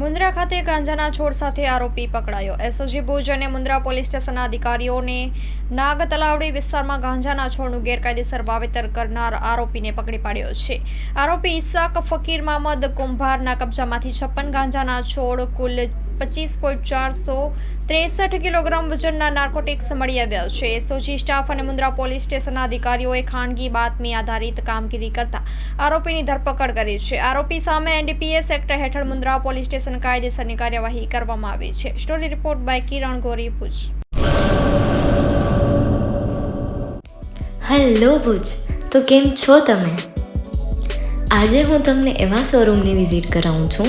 મુન્દ્રા ખાતે ગાંજાના છોડ સાથે આરોપી પકડાયો. એસઓજી ભુજ અને મુન્દ્રા પોલીસ સ્ટેશનના અધિકારીઓને નાગ તલાવડી વિસ્તારમાં ગાંજાના છોડનું ગેરકાયદેસર વાવેતર કરનાર આરોપીને પકડી પાડ્યો છે. આરોપી ઇસાક ફકીર મહમદ કુંભારના કબજામાંથી છપ્પન ગાંજાના છોડ કુલ પચીસ પોઈન્ટ ચારસો ત્રેસઠ કિલોગ્રામ વજનના નાર્કોટિક્સ મળી આવ્યા છે. એસઓજી સ્ટાફ અને મુન્દ્રા પોલીસ સ્ટેશનના અધિકારીઓએ ખાનગી બાતમી આધારિત કામગીરી કરતા આરોપીની ધરપકડ કરી છે. આરોપી સામે એનડીપીએસ એક્ટ હેઠળ મુન્દ્રા પોલીસ સ્ટેશન કાયદેસરની કાર્યવાહી કરવામાં આવી છે. Story report by Kiran Gori Bhuj. Hello Bhuj, તો કેમ છો તમે? આજે હું તમને એવા શોરૂમની વિઝિટ કરાવું છું